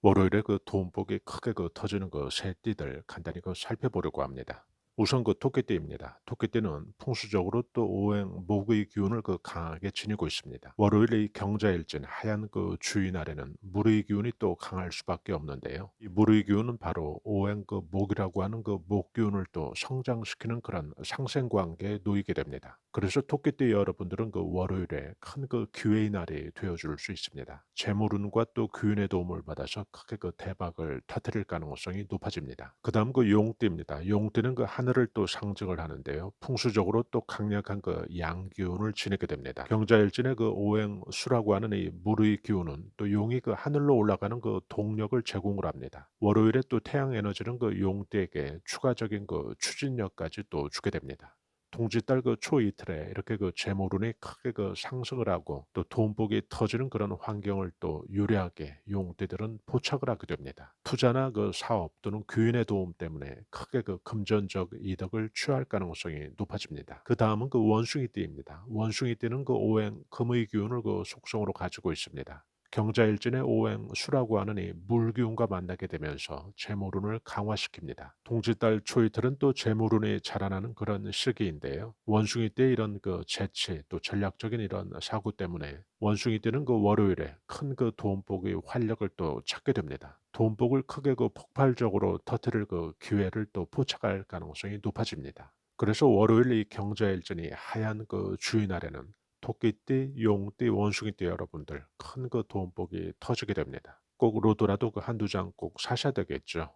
월요일에 그 돈복이 크게 그 터지는 그 새띠들 간단히 그 살펴보려고 합니다. 우선 그 토끼띠입니다. 토끼띠는 풍수적으로 또 오행 목의 기운을 그 강하게 지니고 있습니다. 월요일 이 경자일진 하얀 그 주인 아래는 물의 기운이 또 강할 수밖에 없는데요. 이 물의 기운은 바로 오행 그 목이라고 하는 그 목 기운을 또 성장시키는 그런 상생 관계에 놓이게 됩니다. 그래서 토끼띠 여러분들은 그 월요일에 큰 그 기회의 날이 되어줄 수 있습니다. 재물운과 또 기운의 도움을 받아서 크게 그 대박을 터뜨릴 가능성이 높아집니다. 그 다음 그 용띠입니다. 용띠는 그 하늘을 또 상징을 하는데요. 풍수적으로 또 강력한 그 양기운을 지니게 됩니다. 경자일진의 그 오행수라고 하는 이 물의 기운은 또 용이 그 하늘로 올라가는 그 동력을 제공을 합니다. 월요일에 또 태양 에너지는 그 용띠에게 추가적인 그 추진력까지 또 주게 됩니다. 동짓달 그 초이틀에 이렇게 그 재물운이 크게 그 상승을 하고 또 돈복이 터지는 그런 환경을 또 유리하게 용띠들은 포착을 하게 됩니다. 투자나 그 사업 또는 귀인의 도움 때문에 크게 그 금전적 이득을 취할 가능성이 높아집니다. 그 다음은 그 원숭이띠입니다. 원숭이띠는 그 오행 금의 기운을 그 속성으로 가지고 있습니다. 경자일진의 오행 수라고 하는 이 물기운과 만나게 되면서 재물운을 강화시킵니다. 동짓달 초이틀은 또 재물운이 자라나는 그런 시기인데요. 원숭이 때 이런 그 재치 또 전략적인 이런 사고 때문에 원숭이 때는 그 월요일에 큰그 돈복의 활력을 또 찾게 됩니다. 돈복을 크게 그 폭발적으로 터뜨릴 그 기회를 또 포착할 가능성이 높아집니다. 그래서 월요일 이 경자일진이 하얀 그 주인 아래는 토끼띠, 용띠, 원숭이띠 여러분들 큰그 돈복이 터지게 됩니다. 꼭 로또라도 그 한두 장 꼭 사셔야 되겠죠.